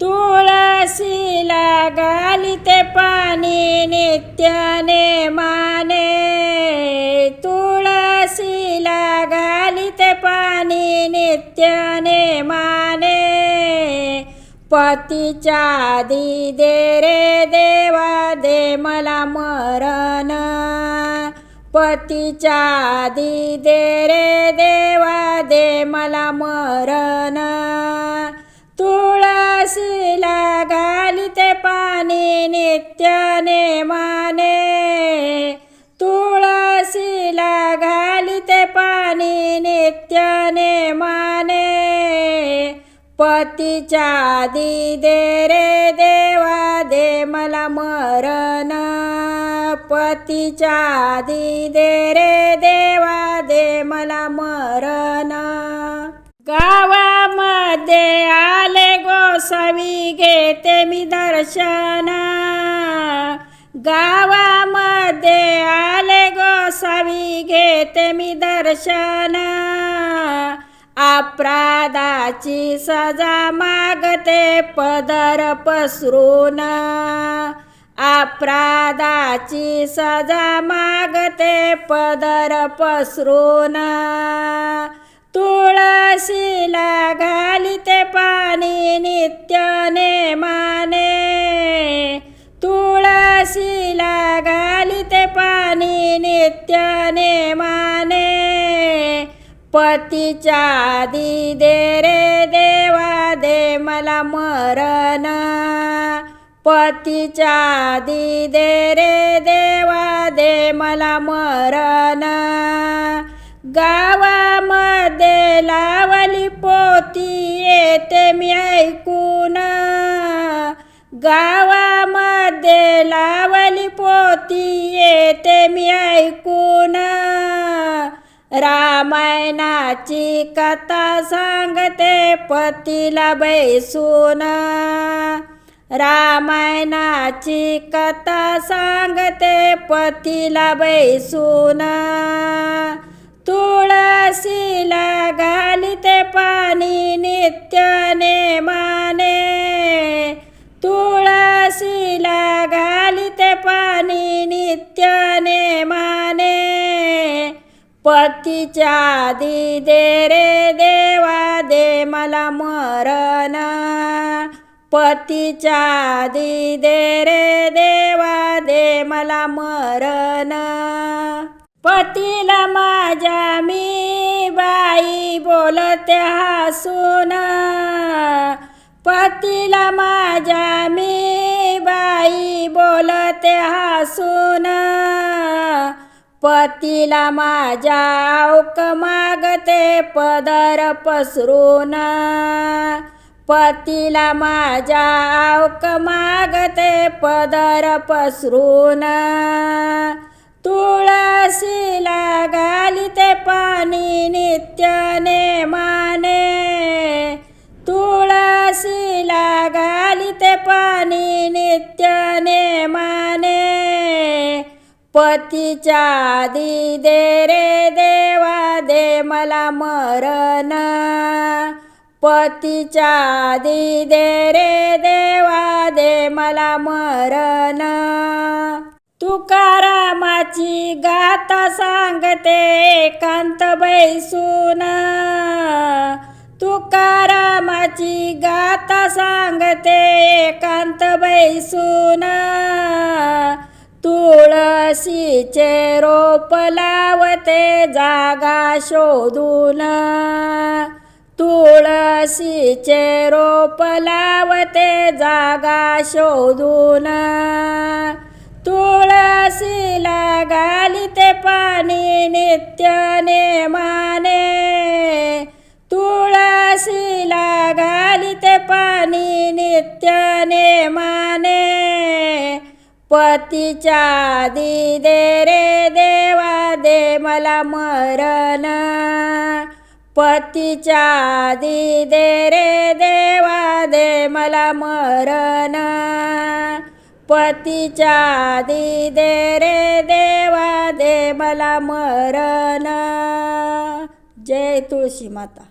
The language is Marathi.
तुळशीला गालिते पाणी नित्याने माने. तुळशीला गालिते पाणी नित्याने माने. पतीच्या आधी दे रे देवा दे मला मरण. पतीच्या आधी दे रे देवा दे मला मरण. तुळशीला घालिते पाणी नित्य माने. तुळशीला घालिते पाणी नित्य माने. पतीच्या आधी दे रे देवा दे मला मरण. पतीच्या आधी दे रे देवा दे मला मरण. गावामध्ये गोसावी घेते मी दर्शन. गावामध्ये आले गोसावी घेते मी दर्शन. अपराधाची सजा मागते पदर पसरून. अपराधाची सजा मागते पदर पसरून. तुळशीला घालिते पाणी नित्य माने. तुळशीला घालिते पाणी नित्य माने. पतीच्या आधी दे रे देवा दे मला मरण. पतीच्या आधी दे रे देवा दे मला मरण. गा लावली पोती येते मी ऐकून. गावामध्ये लावली पोती येते मी ऐकून. रामायणाची कथा सांगते पतीला बैसून. रामायणाची कथा सांगते पतीला बैसून. तुळशीला घालिते पाणी नित्याने माने. तुळशीला घालिते पाणी नित्य माने. पतीच्या आधी दे रे देवा दे मला मरण. पतीच्या आधी दे रे देवा दे मला मरण. पतीला माझ्या मी बाई बोलते हसून. पतीला माझ्या मी बाई बोलते हसून. पतीला माझ्या औक मागते पदर पसरून. पतीला माझ्या औक मागते पदर पसरून. तुळशीला घालिते पाणी नित्याने माने. तुळशीला घालिते पाणी नित्य माने. पतीच्या आधी दे रे देवा दे मला मरण. पतीच्या आधी दे रे देवा दे मला मरण. तुकारामाची गाथा सांगते एकांत बैसून. तुकारामाची गाथा सांगते एकांत बैसून. तुळशीचे रोप लावते जागा शोधून. तुळशीचे रोप लावते जागा शोधून. तुळसीला घालिते पाणी नित्य नेमाने तुळसीला घालिते पाणी नित्य नेमाने पतीच्या आधी दे रे देवा दे मला मरण. पतीच्या आधी दे रे देवा दे मला मरण. पतीच्या आधी दे रे देवा दे मला मरण. जय तुळशी माता.